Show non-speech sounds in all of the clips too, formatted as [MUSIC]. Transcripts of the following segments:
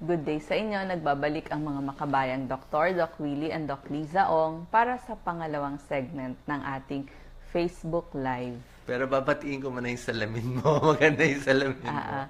Good day sa inyo. Nagbabalik ang mga makabayang Dr. Doc Willie and Doc Liza Ong para sa pangalawang segment ng ating Facebook Live. Pero babatiin ko muna yung salamin mo. [LAUGHS] Maganda yung salamin mo. Ah, ah.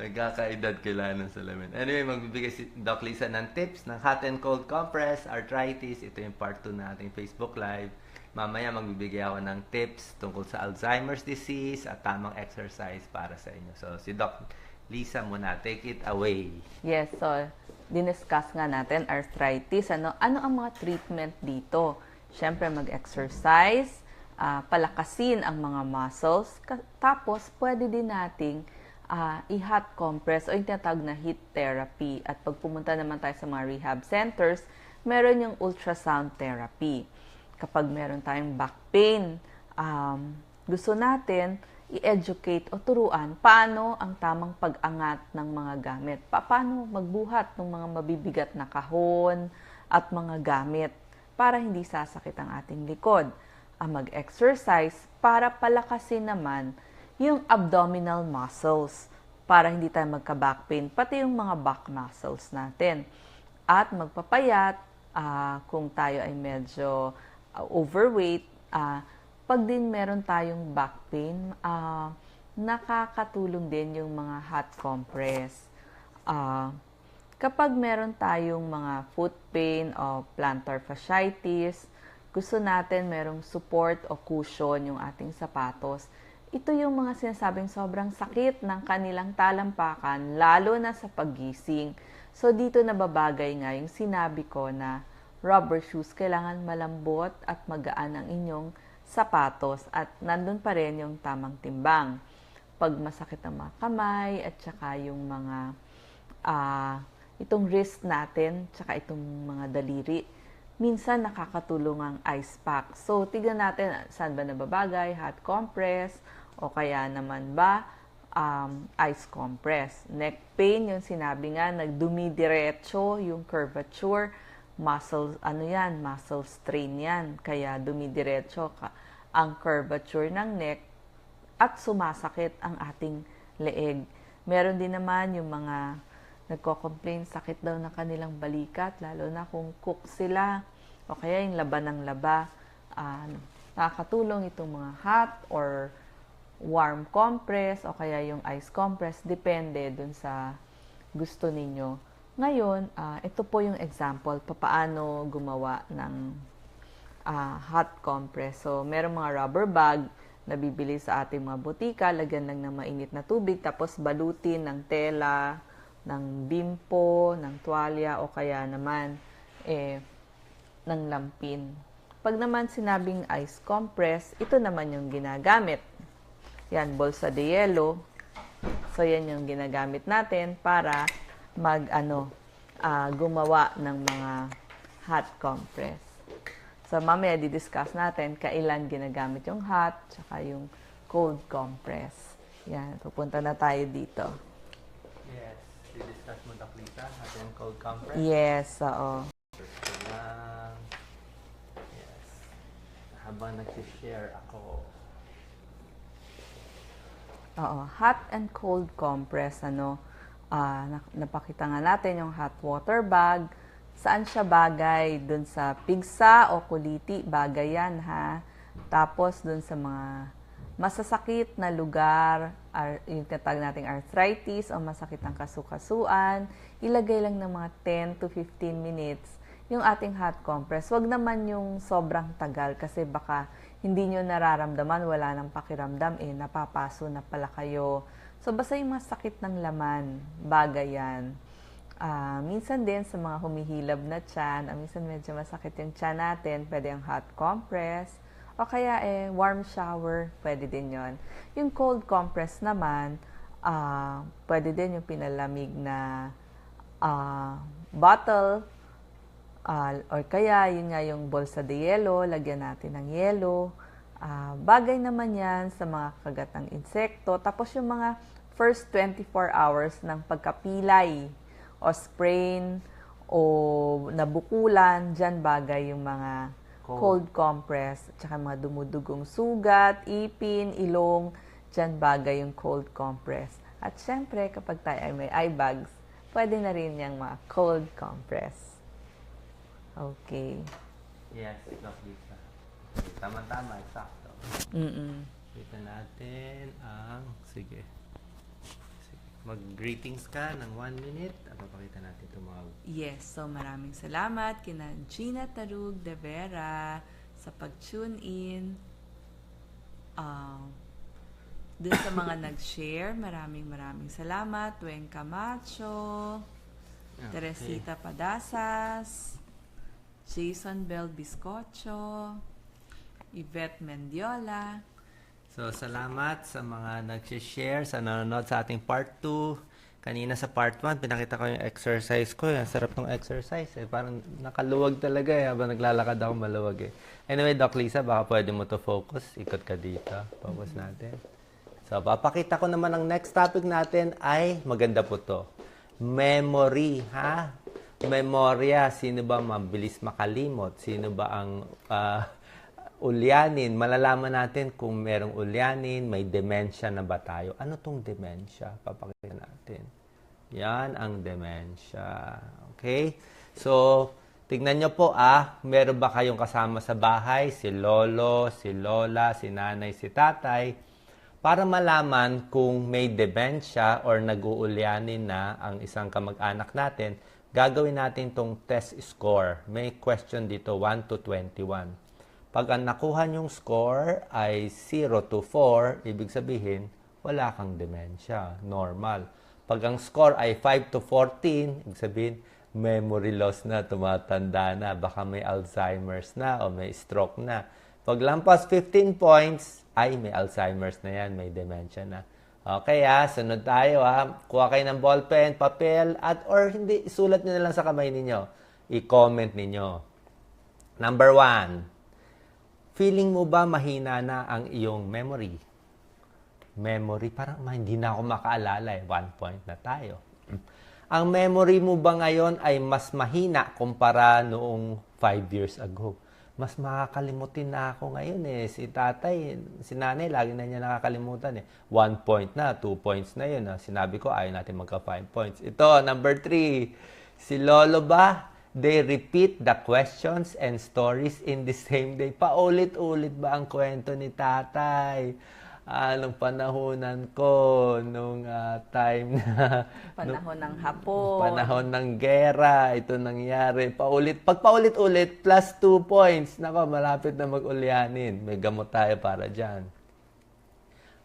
Nagkakaedad kailangan ng salamin. Anyway, magbibigay si Doc Lisa ng tips ng hot and cold compress, arthritis. Ito yung part 2 na ating Facebook Live. Mamaya magbibigay ako ng tips tungkol sa Alzheimer's disease at tamang exercise para sa inyo. So, si Doc Lisa muna. Take it away. Yes, so diniscuss nga natin arthritis. Ano, ano ang mga treatment dito? Siyempre, mag-exercise, ah, palakasin ang mga muscles, tapos pwede din nating ah, i-hot compress o yung tinatawag na heat therapy. At pag pumunta naman tayo sa mga rehab centers, meron yung ultrasound therapy. Kapag meron tayong back pain, um, gusto natin i-educate o turuan paano ang tamang pag-angat ng mga gamit. Pa- Paano magbuhat ng mga mabibigat na kahon at mga gamit para hindi sasakit ang ating likod. Ang mag-exercise para palakasin naman yung abdominal muscles para hindi tayo magka-back pain, pati yung mga back muscles natin. At magpapayat ah, kung tayo ay medyo ah, overweight, ah, pag din meron tayong back pain, ah, nakakatulong din yung mga hot compress. Ah, kapag meron tayong mga foot pain o plantar fasciitis, gusto natin merong support o cushion yung ating sapatos. Ito yung mga sinasabing sobrang sakit ng kanilang talampakan, lalo na sa paggising. So dito nababagay nga yung sinabi ko na rubber shoes, kailangan malambot at magaan ang inyong sapatos at nandun pa rin yung tamang timbang. Pag masakit ang mga kamay at saka yung mga ah, itong wrist natin, tsaka itong mga daliri, minsan nakakatulong ang ice pack. So, tignan natin saan ba nababagay, hot compress, o kaya naman ba um, ice compress. Neck pain, yung sinabi nga, nagdumidiretso yung curvature, muscle, ano yan, muscle strain yan. Kaya dumidiretso ka, ang curvature ng neck at sumasakit ang ating leeg. Meron din naman yung mga nagko-complain sakit daw ng kanilang balikat, lalo na kung cook sila o kaya yung laba ng laba. Ah, nakakatulong itong mga hot or warm compress o kaya yung ice compress, depende dun sa gusto ninyo. Ngayon, ah, ito po yung example, papaano gumawa ng ah, hot compress. So, merong mga rubber bag na bibili sa ating mga butika, lagyan lang ng mainit na tubig, tapos balutin ng tela, ng bimpo, ng tuwalya, o kaya naman eh, ng lampin. Pag naman sinabing ice compress, ito naman yung ginagamit. Yan, bolsa de yelo. So, yan yung ginagamit natin para mag, ano, ah, gumawa ng mga hot compress. So, mamaya di-discuss natin kailan ginagamit yung hot tsaka yung cold compress. Yan, pupunta na tayo dito. Yes. I-discuss mo, Doc Lisa, hot and cold compress. Yes, oo. lang. Yes. Habang nagsishare ako. Oo, hot and cold compress, ano, na- napakita nga natin yung hot water bag. Saan siya bagay? Dun sa pigsa o kuliti, bagay yan, ha? Tapos, dun sa mga masasakit na lugar, ar, yung tinatawag nating arthritis o masakit ang kasukasuan, ilagay lang ng mga 10 to 15 minutes yung ating hot compress. Wag naman yung sobrang tagal kasi baka hindi nyo nararamdaman, wala nang pakiramdam, eh, napapaso na pala kayo. So, basta yung mga sakit ng laman, bagay yan. Ah, minsan din sa mga humihilab na tiyan, ah, minsan medyo masakit yung tiyan natin, pwede yung hot compress, o kaya eh, warm shower, pwede din yon. Yung cold compress naman, ah, pwede din yung pinalamig na ah, bottle, Ah, or kaya, yun nga yung bolsa de yelo, lagyan natin ng yelo. Ah, bagay naman yan sa mga kagat ng insekto. Tapos yung mga first 24 hours ng pagkapilay o sprain o nabukulan, dyan bagay yung mga Cold. cold, compress, at saka mga dumudugong sugat, ipin, ilong, dyan bagay yung cold compress. At syempre, kapag tayo ay may eye bags, pwede na rin yung mga cold compress. Okay. Yes, Lisa. Tama-tama, eksakto. Mm-mm. Kita natin ang... Sige. Sige. Mag-greetings ka ng one minute. At papakita natin itong mga... Yes, so maraming salamat kina Gina Tarug de Vera sa pag-tune in. Um, dun sa mga [COUGHS] nag-share, maraming maraming salamat. Weng Camacho, Teresita Padasas, Jason Bell Biscocho, Yvette Mendiola, So, salamat sa mga nag-share, sa nanonood sa ating part 2. Kanina sa part 1, pinakita ko yung exercise ko. Ang sarap ng exercise. Eh. Parang nakaluwag talaga eh. Habang naglalakad ako, maluwag eh. Anyway, Doc Lisa, baka pwede mo to focus. Ikot ka dito. Focus natin. So, papakita ko naman ang next topic natin ay maganda po to. Memory, ha? Memorya, sino ba mabilis makalimot? Sino ba ang ah, ulyanin? Malalaman natin kung merong ulyanin, may dementia na ba tayo. Ano tong dementia? Papakita natin. Yan ang dementia. Okay? So, tignan nyo po ah, meron ba kayong kasama sa bahay? Si lolo, si lola, si nanay, si tatay para malaman kung may dementia or nag-uulyanin na ang isang kamag-anak natin, gagawin natin tong test score. May question dito, 1 to 21. Pag ang nakuha yung score ay 0 to 4, ibig sabihin, wala kang dementia. Normal. Pag ang score ay 5 to 14, ibig sabihin, memory loss na, tumatanda na, baka may Alzheimer's na o may stroke na. Pag lampas 15 points, ay may Alzheimer's na yan, may dementia na. Okay ah, sunod tayo ah. Kuha kayo ng ballpen, papel, at or hindi, isulat nyo na lang sa kamay ninyo. I-comment ninyo. Number one, feeling mo ba mahina na ang iyong memory? Memory, parang hindi na ako makaalala eh. One point na tayo. Ang memory mo ba ngayon ay mas mahina kumpara noong five years ago? Mas makakalimutin na ako ngayon eh. Si tatay, si nanay, lagi na niya nakakalimutan eh. One point na, two points na yun. ah. Sinabi ko, ayaw natin magka five points. Ito, number three. Si lolo ba? They repeat the questions and stories in the same day. Paulit-ulit ba ang kwento ni tatay? Ah, nung panahonan ko, nung ah, time na... [LAUGHS] panahon ng hapon. Panahon ng gera, ito nangyari. Paulit, pag paulit-ulit, plus 2 points. Nako, malapit na mag-ulyanin. May gamot tayo para dyan.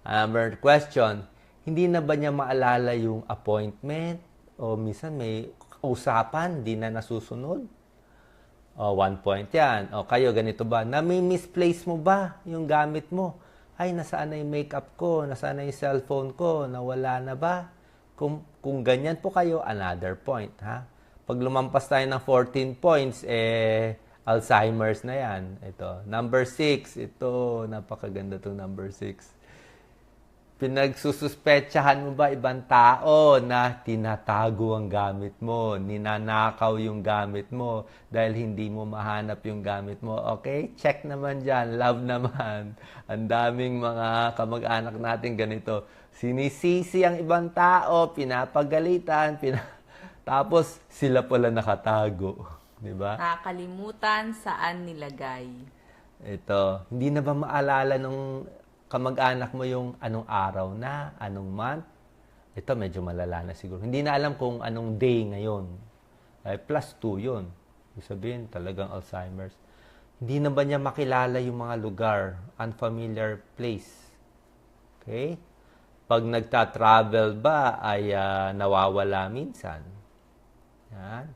Number question, hindi na ba niya maalala yung appointment? O minsan may usapan, di na nasusunod? O, one point yan. O, kayo, ganito ba? Nami-misplace mo ba yung gamit mo? Ay, nasaan na yung makeup ko? Nasaan na yung cellphone ko? Nawala na ba? Kung, kung ganyan po kayo, another point, ha? Pag lumampas tayo ng 14 points, eh, Alzheimer's na yan. Ito. Number 6. Ito, napakaganda itong number 6 pinagsususpetsahan mo ba ibang tao na tinatago ang gamit mo, ninanakaw yung gamit mo dahil hindi mo mahanap yung gamit mo. Okay? Check naman dyan. Love naman. [LAUGHS] Ang daming mga kamag-anak natin ganito. Sinisisi ang ibang tao, pinapagalitan, pina- [LAUGHS] tapos sila pala nakatago. [LAUGHS] Di ba? Nakakalimutan saan nilagay. Ito, hindi na ba maalala nung kamag-anak mo yung anong araw na, anong month? Ito, medyo malala na siguro. Hindi na alam kung anong day ngayon. Ay, plus 2 yun. Ibig sabihin, talagang Alzheimer's. Hindi na ba niya makilala yung mga lugar, unfamiliar place? Okay? Pag nagta-travel ba, ay ah, nawawala minsan? Yan.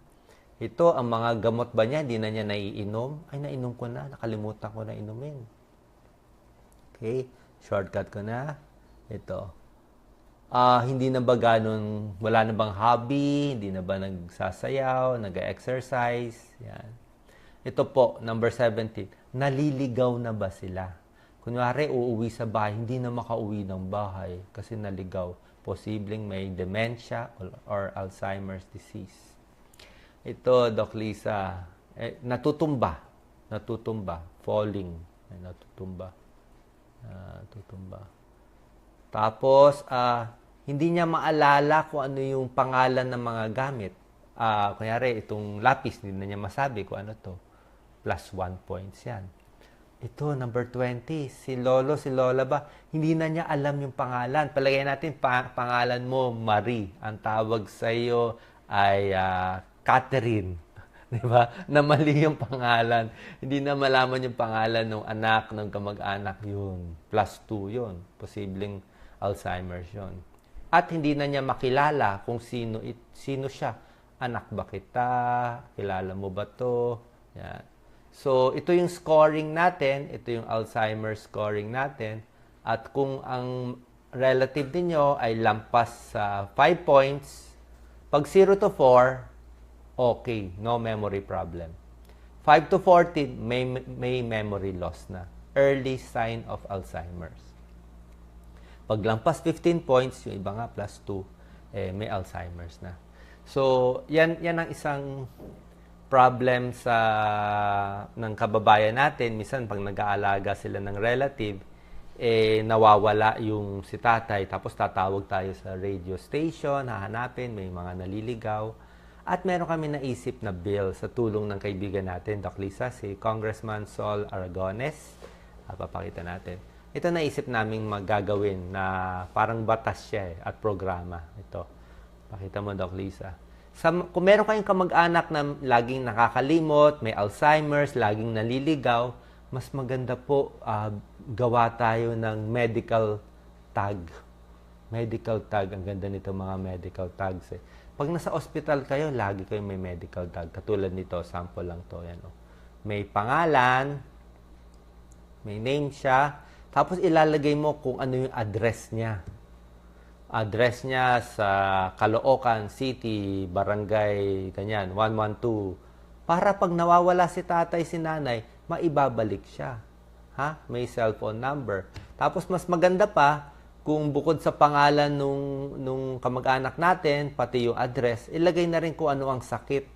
Ito, ang mga gamot ba niya, hindi na niya naiinom? Ay, nainom ko na. Nakalimutan ko na inumin. Okay? Shortcut ko na. Ito. Ah, hindi na ba ganun, wala na bang hobby? Hindi na ba nagsasayaw, nag-exercise? Yan. Ito po, number 17. Naliligaw na ba sila? Kunwari, uuwi sa bahay, hindi na makauwi ng bahay kasi naligaw. Posibleng may dementia or, or Alzheimer's disease. Ito, Doc Lisa, eh, natutumba. Natutumba. Falling. Natutumba. Ah, tutumba. Tapos, ah, hindi niya maalala kung ano yung pangalan ng mga gamit. Ah, kunyari, itong lapis, hindi na niya masabi kung ano to. Plus 1 points yan. Ito, number 20. Si Lolo, si Lola ba? Hindi na niya alam yung pangalan. Palagay natin, pa- pangalan mo, Marie. Ang tawag sa iyo ay ah, Catherine. [LAUGHS] Di ba? Na mali yung pangalan. Hindi na malaman yung pangalan ng anak, ng kamag-anak yun. Plus 2 yun. Posibleng Alzheimer's yun. At hindi na niya makilala kung sino, it, sino siya. Anak ba kita? Kilala mo ba to? Yan. So, ito yung scoring natin. Ito yung Alzheimer's scoring natin. At kung ang relative ninyo ay lampas sa 5 points, pag 0 to 4, okay, no memory problem. 5 to 14, may, may memory loss na. Early sign of Alzheimer's. Pag lampas 15 points, yung iba nga plus 2, eh, may Alzheimer's na. So, yan, yan ang isang problem sa ng kababayan natin. Minsan, pag nag-aalaga sila ng relative, eh, nawawala yung si tatay. Tapos tatawag tayo sa radio station, hahanapin, may mga naliligaw. At meron kami naisip na bill sa tulong ng kaibigan natin, Doc Lisa, si Congressman Sol Aragones. Ah, papakita natin. Ito naisip naming magagawin na parang batas siya eh, at programa. Ito. Pakita mo, Doc Lisa. Sa, kung meron kayong kamag-anak na laging nakakalimot, may Alzheimer's, laging naliligaw, mas maganda po ah, gawa tayo ng medical tag. Medical tag. Ang ganda nito mga medical tags eh. Pag nasa ospital kayo, lagi kayong may medical tag. Katulad nito, sample lang to. Yan, oh. May pangalan, may name siya, tapos ilalagay mo kung ano yung address niya. Address niya sa Caloocan City, Barangay, ganyan, 112. Para pag nawawala si tatay, si nanay, maibabalik siya. Ha? May cellphone number. Tapos mas maganda pa, kung bukod sa pangalan nung, nung kamag-anak natin, pati yung address, ilagay na rin kung ano ang sakit.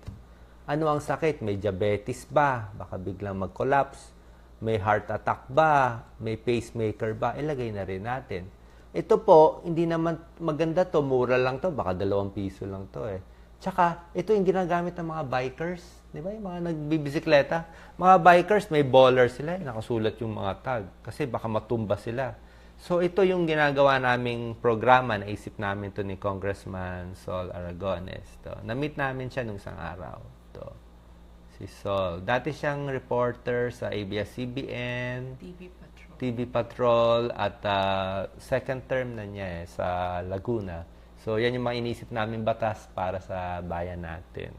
Ano ang sakit? May diabetes ba? Baka biglang mag-collapse. May heart attack ba? May pacemaker ba? Ilagay na rin natin. Ito po, hindi naman maganda to. Mura lang to. Baka dalawang piso lang to eh. Tsaka, ito yung ginagamit ng mga bikers. Di ba? Yung mga nagbibisikleta. Mga bikers, may baller sila. eh. Nakasulat yung mga tag. Kasi baka matumba sila. So, ito yung ginagawa naming programa. Naisip namin to ni Congressman Sol Aragones. To. Na-meet namin siya nung isang araw. To. Si Sol. Dati siyang reporter sa ABS-CBN, TV Patrol. TV Patrol, at ah, second term na niya eh, sa Laguna. So, yan yung mga inisip namin batas para sa bayan natin.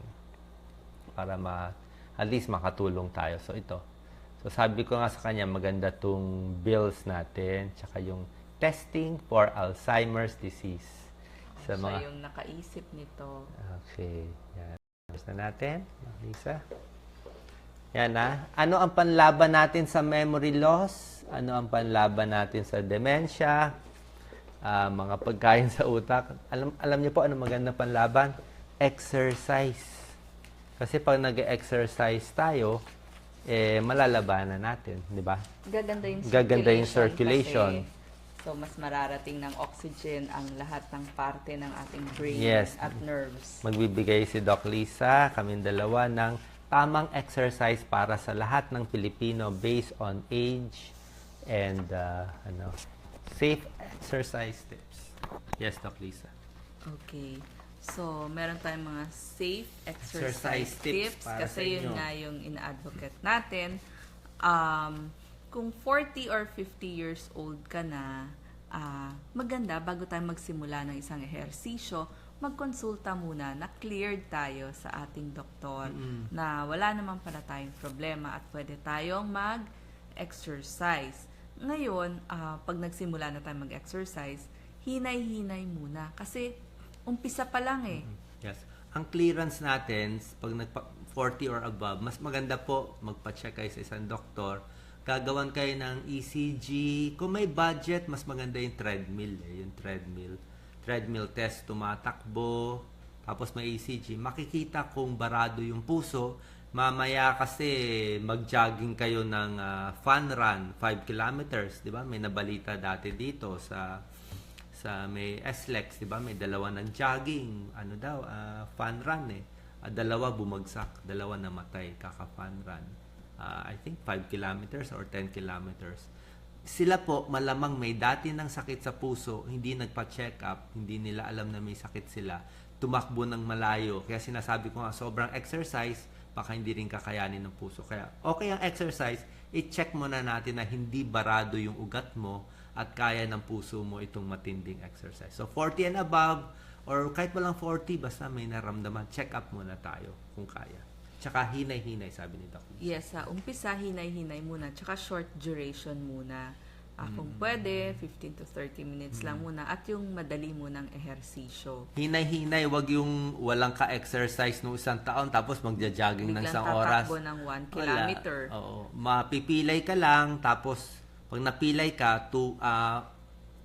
Para ma, at least makatulong tayo. So, ito. So, sabi ko nga sa kanya, maganda tong bills natin, tsaka yung testing for Alzheimer's disease. Sa Siya mga, yung nakaisip nito. Okay. Yan. Tapos na natin. Lisa. Yan na. Ano ang panlaban natin sa memory loss? Ano ang panlaban natin sa dementia? Ah, mga pagkain sa utak. Alam, alam niyo po ano maganda panlaban? Exercise. Kasi pag nag-exercise tayo, eh, malalabanan natin, di ba? Gaganda yung circulation. Gaganda yung circulation. Kasi, so, mas mararating ng oxygen ang lahat ng parte ng ating brain Yes. at nerves. Magbibigay si Doc Lisa, kaming dalawa, ng tamang exercise para sa lahat ng Pilipino based on age and uh, ano, safe exercise tips. Yes, Doc Lisa. Okay. So, meron tayong mga safe exercise, Exercise tips tips, kasi yun nga yung ina-advocate natin. Um, kung 40 or 50 years old ka na, ah, maganda bago tayo magsimula ng isang ehersisyo, magkonsulta muna na cleared tayo sa ating doktor na wala naman pala tayong problema at pwede tayong mag-exercise. Ngayon, ah, pag nagsimula na tayo mag-exercise, hinay-hinay muna. Kasi umpisa pa lang eh. Yes. Ang clearance natin, pag nagpa 40 or above, mas maganda po magpa-check kayo sa isang doktor. Gagawan kayo ng ECG. Kung may budget, mas maganda yung treadmill. Eh, yung treadmill. Treadmill test, tumatakbo. Tapos may ECG. Makikita kung barado yung puso. Mamaya kasi mag-jogging kayo ng ah, fun run, 5 kilometers. Di ba? May nabalita dati dito sa sa may SLEX, di ba? May dalawa ng jogging, ano daw, ah, fun run eh. Ah, dalawa bumagsak, dalawa namatay, kaka-fun run. Ah, I think 5 kilometers or 10 kilometers. Sila po, malamang may dati ng sakit sa puso, hindi nagpa-check up, hindi nila alam na may sakit sila, tumakbo ng malayo. Kaya sinasabi ko nga, sobrang exercise, baka hindi rin kakayanin ng puso. Kaya okay ang exercise, i-check mo na natin na hindi barado yung ugat mo at kaya ng puso mo itong matinding exercise. So 40 and above, or kahit walang 40, basta may naramdaman, check up muna tayo kung kaya. Tsaka hinay-hinay, sabi ni Doc. Yes, sa umpisa, hinay-hinay muna. Tsaka short duration muna. Ah, kung pwede, 15 to 30 minutes lang muna. At yung madali munang ehersisyo. Hinay-hinay, wag yung walang ka-exercise no isang taon tapos magja-jogging ng Biglang isang oras. tatakbo ng 1 Wala. kilometer. Oo. Mapipilay ka lang, tapos pag napilay ka, two, ah,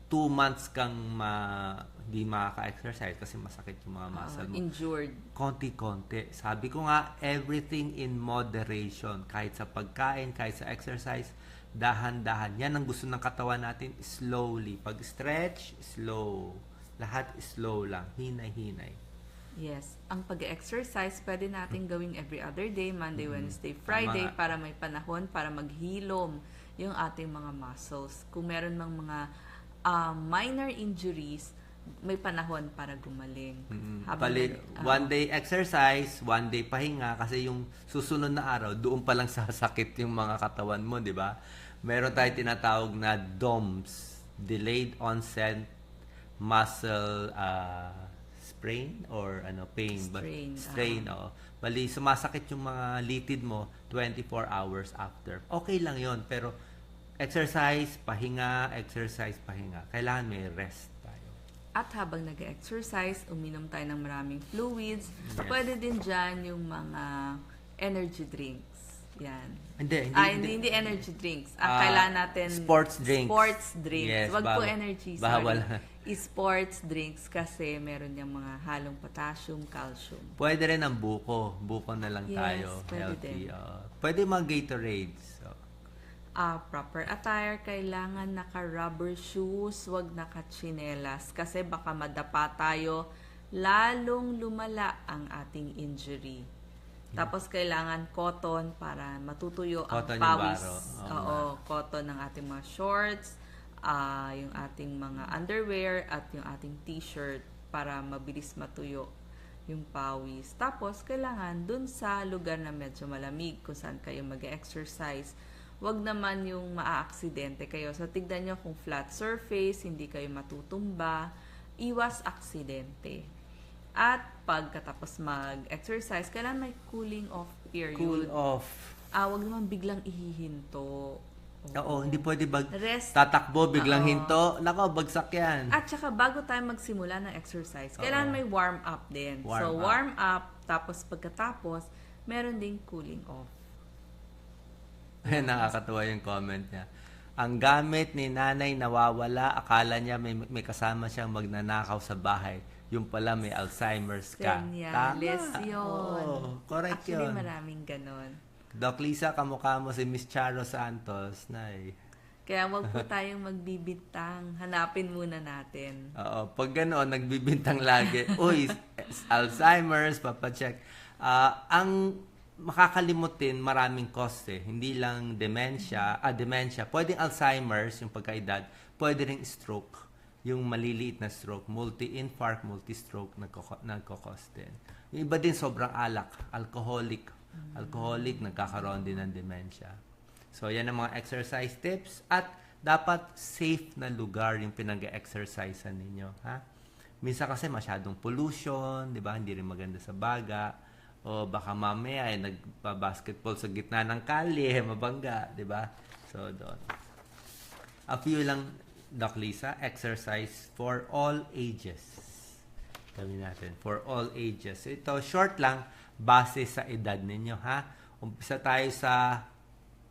two months kang ma, di makaka-exercise kasi masakit yung mga Ah, muscle mo. injured. Konti-konti. Sabi ko nga, everything in moderation. Kahit sa pagkain, kahit sa exercise, dahan-dahan. Yan ang gusto ng katawan natin, slowly. Pag stretch, slow. Lahat slow lang. Hinay-hinay. Yes. Ang pag-exercise, pwede natin gawing every other day, Monday, Mm. Wednesday, Friday, Tama. para may panahon para maghilom yung ating mga muscles. Kung meron mang mga ah, minor injuries, may panahon para gumaling. Mm, Habang Bali, nag- ah, one day exercise, one day pahinga kasi yung susunod na araw doon pa lang [LAUGHS] sasakit yung mga katawan mo, di ba? Meron tayo tinatawag na DOMS, delayed onset muscle ah, sprain or ano pain Strain, strain oo. Bali sumasakit yung mga litid mo 24 hours after. Okay lang 'yon pero exercise, pahinga, exercise, pahinga. Kailangan may rest tayo. At habang nag-exercise, uminom tayo ng maraming fluids. Yes. Pwede din dyan yung mga energy drinks. Yan. Hindi, hindi, ah, hindi, hindi energy drinks. Ang Ah, kailangan natin... sports drinks. Sports drinks. Yes, Wag po bawal- energy, sorry. bawal. [LAUGHS] I-sports drinks kasi meron yung mga halong potassium, calcium. Pwede rin ang buko. Buko na lang Yes, tayo. pwede Healthy. din. oo. pwede mga Gatorades. So, Ah, proper attire, kailangan naka-rubber shoes, wag naka-chinelas kasi baka madapa tayo, lalong lumala ang ating injury. Tapos kailangan cotton para matutuyo Cotton ang pawis. baro. Oo Oo, cotton ng ating mga shorts, ah, yung ating mga underwear at yung ating t-shirt para mabilis matuyo yung pawis. Tapos kailangan dun sa lugar na medyo malamig kung saan kayo mag-exercise, wag naman yung maaaksidente kayo. So, tignan nyo kung flat surface, hindi kayo matutumba, iwas aksidente. At pagkatapos mag-exercise, kailangan may cooling off period. cool off. Ah, wag naman biglang ihihinto. Oo, hindi pwede bag Rest. tatakbo, biglang Oo. hinto. Nako, bagsak yan. At saka bago tayo magsimula ng exercise, kailangan may warm up din. Warm so, up. warm up, tapos pagkatapos, meron ding cooling off. [LAUGHS] Nakakatuwa yung comment niya. Ang gamit ni nanay nawawala, akala niya may, may kasama siyang magnanakaw sa bahay. Yung pala may Alzheimer's ka. Senyales yun. Oo, correct Actually, yun. maraming ganon. Doc Lisa, kamukha mo si Miss Charo Santos. Nay. Kaya wag po [LAUGHS] tayong magbibintang. Hanapin muna natin. Oo, pag gano'n, nagbibintang lagi. Uy, [LAUGHS] Alzheimer's, papacheck. Ah, ang makakalimutin, maraming cause eh. Hindi lang dementia, ah, dementia. Pwedeng Alzheimer's, yung pagkaedad. Pwede ring stroke. Yung maliliit na stroke. Multi-infarct, multi-stroke, nagkakos din. Yung iba din sobrang alak. Alcoholic. Alcoholic, nagkakaroon din ng dementia. So, yan ang mga exercise tips. At dapat safe na lugar yung pinag-exercisean ninyo. Ha? Minsan kasi masyadong pollution, di ba? Hindi rin maganda sa baga. O baka mamaya ay nagpa-basketball sa gitna ng kalye, [LAUGHS] mabangga, di ba? So, doon. A few lang, Doc Lisa, exercise for all ages. Gawin natin, for all ages. Ito, short lang, base sa edad ninyo, ha? Umpisa tayo sa,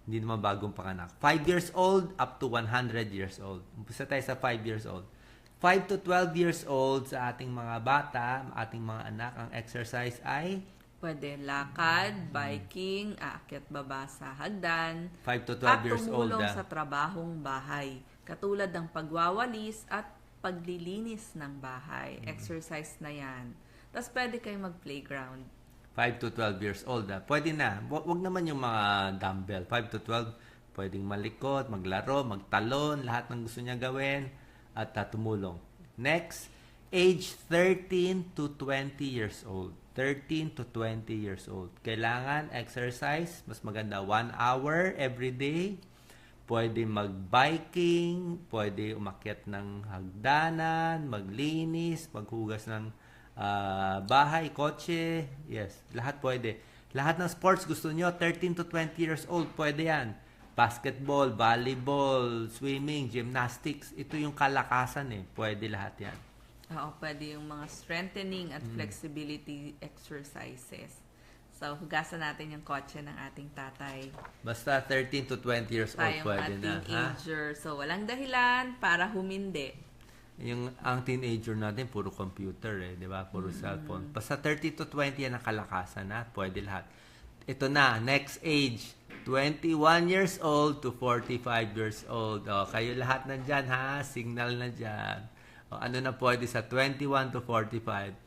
hindi naman bagong panganak. 5 years old up to 100 years old. Umpisa tayo sa 5 years old. 5 to 12 years old sa ating mga bata, ating mga anak, ang exercise ay Pwede lakad, biking, aakyat baba sa hagdan, 5 to 12 at years old. tumulong ah. sa trabahong bahay. Katulad ng pagwawalis at paglilinis ng bahay. Exercise na yan. Tapos pwede kayo mag-playground. 5 to 12 years old, ah. pwede na. Wa- Wag naman yung mga dumbbell. 5 to 12, pwedeng malikot, maglaro, magtalon, lahat ng gusto niya gawin, at tumulong. Next, age 13 to 20 years old. 13 to 20 years old. Kailangan exercise, mas maganda 1 hour every day. Pwede mag-biking, pwede umakyat ng hagdanan, maglinis, maghugas ng ah, bahay, kotse. Yes, lahat pwede. Lahat ng sports gusto nyo, 13 to 20 years old, pwede yan. Basketball, volleyball, swimming, gymnastics. Ito yung kalakasan eh. Pwede lahat yan. Oo, pwede yung mga strengthening at flexibility exercises. So, hugasan natin yung kotse ng ating tatay. Basta 13 to 20 years old, Tayong pwede mga na. Ha? teenager. So, walang dahilan para humindi. Yung ang teenager natin puro computer eh, 'di ba? Puro cellphone. Basta 30 to 20 yan ang kalakasan na, pwede lahat. Ito na, next age, 21 years old to 45 years old. O, kayo lahat nandiyan ha, signal na diyan. O, ano na pwede sa 21 to 45.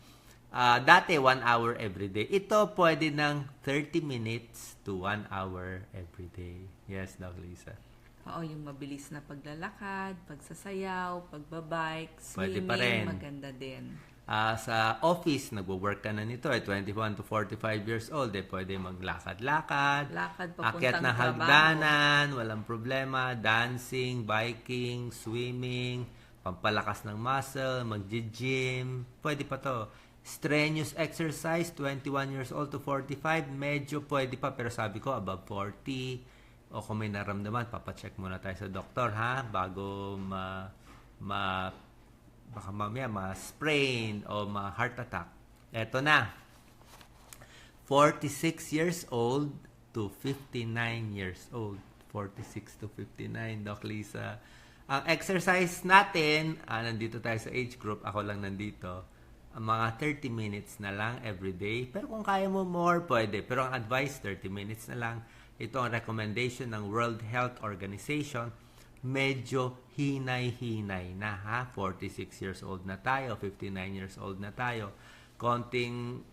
Ah, dati 1 hour every day. Ito pwede ng 30 minutes to 1 hour every day. Yes, Doc Lisa. Oo, yung mabilis na paglalakad, pagsasayaw, pagbabike, Pwede swimming, pa rin. maganda din. Ah, sa office, nagwo-work ka na nito, eh, 21 to 45 years old, eh, pwede maglakad-lakad, Lakad papuntang akyat na trabaho. hagdanan, walang problema, dancing, biking, swimming, pampalakas ng muscle, mag-gym, pwede pa to. Strenuous exercise, 21 years old to 45, medyo pwede pa, pero sabi ko, above 40, o kung may naramdaman, papacheck muna tayo sa doktor, ha, bago ma, ma baka mamaya ma-sprain o ma-heart attack. Eto na. 46 years old to 59 years old. 46 to 59, Doc Lisa. Ang exercise natin, ah, nandito tayo sa age group, ako lang nandito, mga 30 minutes na lang every day. Pero kung kaya mo more, pwede. Pero ang advice, 30 minutes na lang. Ito ang recommendation ng World Health Organization medyo hinay-hinay na ha. 46 years old na tayo, 59 years old na tayo. Konting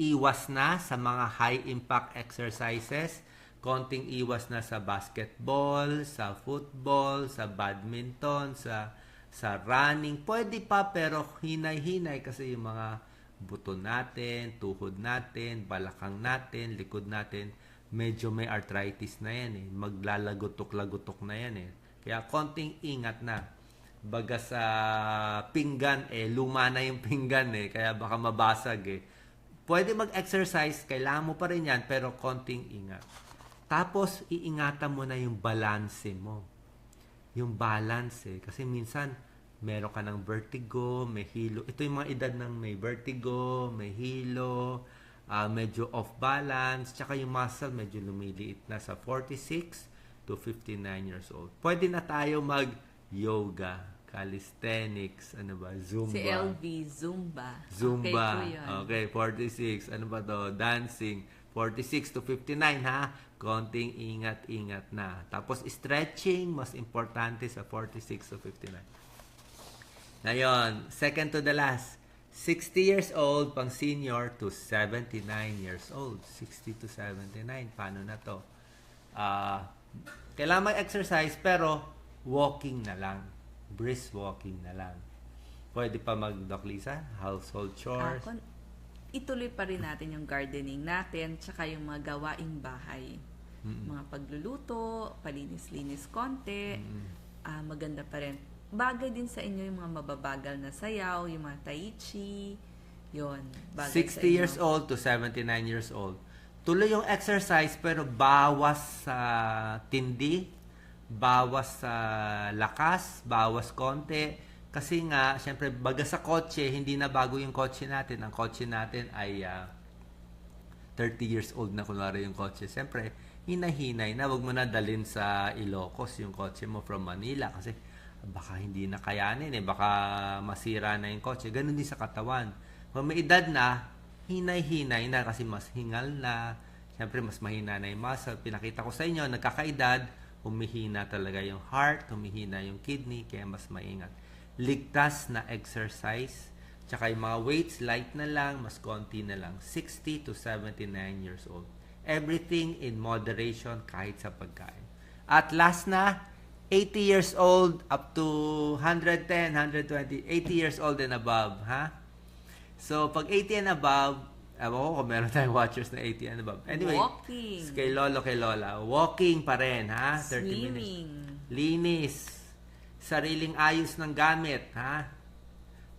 iwas na sa mga high impact exercises, konting iwas na sa basketball, sa football, sa badminton, sa sa running. Pwede pa pero hinay-hinay kasi yung mga buto natin, tuhod natin, balakang natin, likod natin, medyo may arthritis na yan eh. Maglalagutok-lagutok na yan eh. Kaya konting ingat na. Baga sa pinggan eh, luma na yung [LAUGHS] pinggan eh. Kaya baka mabasag eh. Pwede mag-exercise, kailangan mo pa rin yan, pero konting ingat. Tapos, iingatan mo na yung balance mo. Yung balance eh. Kasi minsan, meron ka ng vertigo, may hilo. Ito yung mga edad ng may vertigo, may hilo, ah, medyo off balance, tsaka yung muscle medyo lumiliit na sa 46 to 59 years old. Pwede na tayo mag-yoga, calisthenics, ano ba, zumba. Si LV, Zumba. Zumba. Okay po. Okay, 46. Ano ba to? Dancing. 46 to 59 ha. Konting ingat-ingat na. Tapos stretching, mas importante sa 46 to 59. Ngayon, second to the last. 60 years old pang senior to 79 years old. 60 to 79. Paano na to? Ah, kailangan mag-exercise pero walking na lang. Brisk walking na lang. Pwede pa mag-Doc Lisa, household Ah, chores. kon- ituloy pa rin natin yung gardening natin, tsaka yung mga gawaing bahay. Mga pagluluto, palinis-linis konti, ah, maganda pa rin. Bagay din sa inyo yung mga mababagal na sayaw, yung mga tai chi, yun. Bagay 60 sa inyo. years old to 79 years old. Tuloy yung exercise pero bawas sa tindi, bawas sa lakas, bawas konti. Kasi nga, syempre, baga sa kotse, hindi na bago yung kotse natin. Ang kotse natin ay ah, 30 years old na kunwari yung kotse. Siyempre, hinay-hinay na. Huwag mo na dalhin sa Ilocos yung kotse mo from Manila kasi baka hindi na kayanin eh. Baka masira na yung kotse. Ganun din sa katawan. Kung may edad na, hinay-hinay na kasi mas hingal na. Siyempre, mas mahina na yung muscle. Pinakita ko sa inyo, nagkakaedad, humihina talaga yung heart, humihina yung kidney, kaya mas maingat. ligtas na exercise. Tsaka yung mga weights, light na lang, mas konti na lang. 60 to 79 years old. Everything in moderation kahit sa pagkain. At last na, 80 years old up to 110, 120, 80 years old and above, ha? So, pag 80 and above, ewan ko kung meron tayong watchers na 80 and above. Anyway, Walking. kay lolo, kay lola, walking pa rin, ha? 30 minutes. Swimming. Linis. Sariling ayos ng gamit, ha?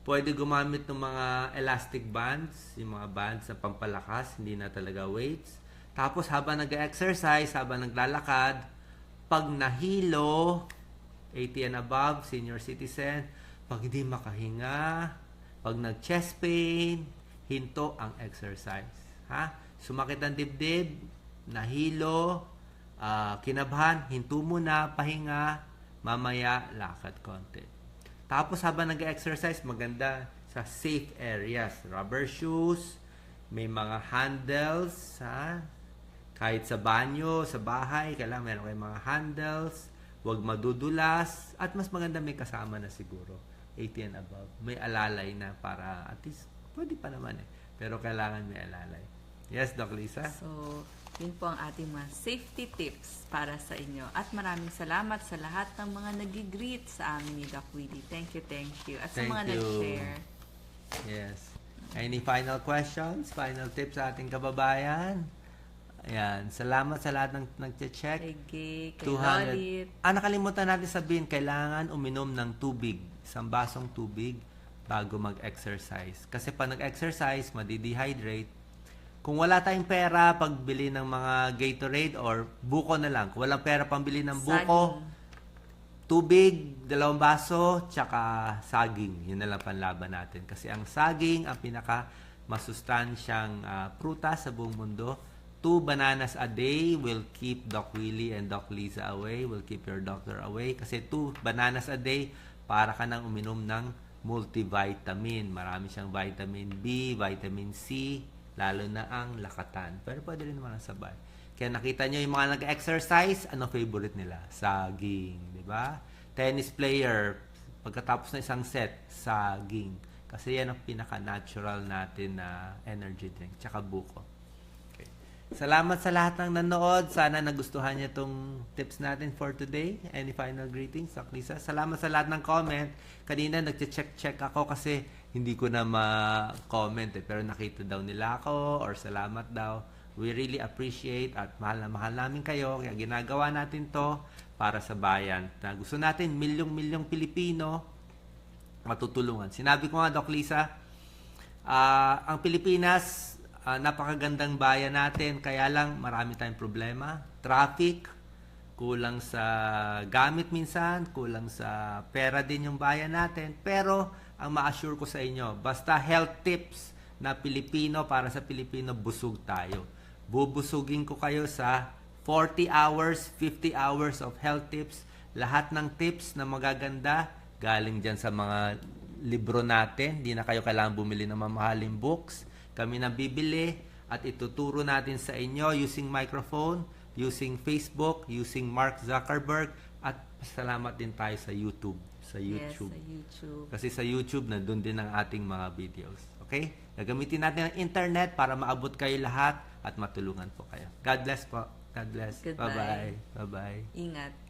Pwede gumamit ng mga elastic bands, yung mga bands na pampalakas, hindi na talaga weights. Tapos habang nag-exercise, habang naglalakad, pag nahilo, 80 and above, senior citizen, pag hindi makahinga, pag nag-chest pain, hinto ang exercise. Ha? Sumakit ang dibdib, nahilo, ah, kinabahan, hinto muna, pahinga, mamaya lakad konti. Tapos habang nag-exercise, maganda sa safe areas. Rubber shoes, may mga handles, ha? Kahit sa banyo, sa bahay, kailangan meron kayong mga handles, huwag madudulas, at mas maganda may kasama na siguro, 80 and above. May alalay na para, at least, pwede pa naman eh. Pero kailangan may alalay. Yes, Doc Lisa? So, yun po ang ating mga safety tips para sa inyo. At maraming salamat sa lahat ng mga nag-greet sa amin ni Doc Willie. Thank you, thank you. At sa Thank mga you. nag-share. Yes. Any final questions? Final tips sa ating kababayan? Ayan. Salamat sa lahat ng nag-check. Gay, kay 200. Lolit. Ah, nakalimutan natin sabihin, kailangan uminom ng tubig. Isang basong tubig bago mag-exercise. Kasi pag nag-exercise, madidehydrate. Kung wala tayong pera, pagbili ng mga Gatorade or buko na lang. Kung walang pera pambili ng buko, Saging. tubig, dalawang baso, tsaka saging. Yun na lang panlaban natin. Kasi ang saging, ang pinaka masustansyang ah, prutas sa buong mundo. Two bananas a day will keep Doc Willie and Doc Lisa away, will keep your doctor away. Kasi two bananas a day, para ka nang uminom ng multivitamin. Marami siyang vitamin B, vitamin C, lalo na ang lakatan. Pero pwede rin naman sabay. Kaya nakita nyo yung mga nag-exercise, ano favorite nila? Saging, di ba? Tennis player, pagkatapos ng isang set, saging. Kasi yan ang pinaka-natural natin na energy drink. Tsaka buko. Salamat sa lahat ng nanood. Sana nagustuhan niyo itong tips natin for today. Any final greetings, Doc Lisa? Salamat sa lahat ng comment. Kanina nag-check-check ako kasi hindi ko na ma-comment eh. Pero nakita daw nila ako or salamat daw. We really appreciate at mahal na mahal namin kayo. Kaya ginagawa natin to para sa bayan. Na gusto natin milyong-milyong Pilipino matutulungan. Sinabi ko nga, Doc Lisa, ah, ang Pilipinas, ah, napakagandang bayan natin, kaya lang marami tayong problema. Traffic, kulang sa gamit minsan, kulang sa pera din yung bayan natin. Pero, ang ma-assure ko sa inyo, basta health tips na Pilipino para sa Pilipino, busog tayo. Bubusugin ko kayo sa 40 hours, 50 hours of health tips. Lahat ng tips na magaganda, galing dyan sa mga libro natin. Hindi na kayo kailangan bumili ng mamahaling books. Kami na bibili at ituturo natin sa inyo using microphone, using Facebook, using Mark Zuckerberg at salamat din tayo sa YouTube. Sa YouTube. Yes, sa YouTube. Kasi sa YouTube, nandun din ang ating mga videos. Okay? Gagamitin natin ang internet para maabot kayo lahat at matulungan po kayo. God bless po. God bless. Goodbye. Bye-bye. Bye-bye. Ingat.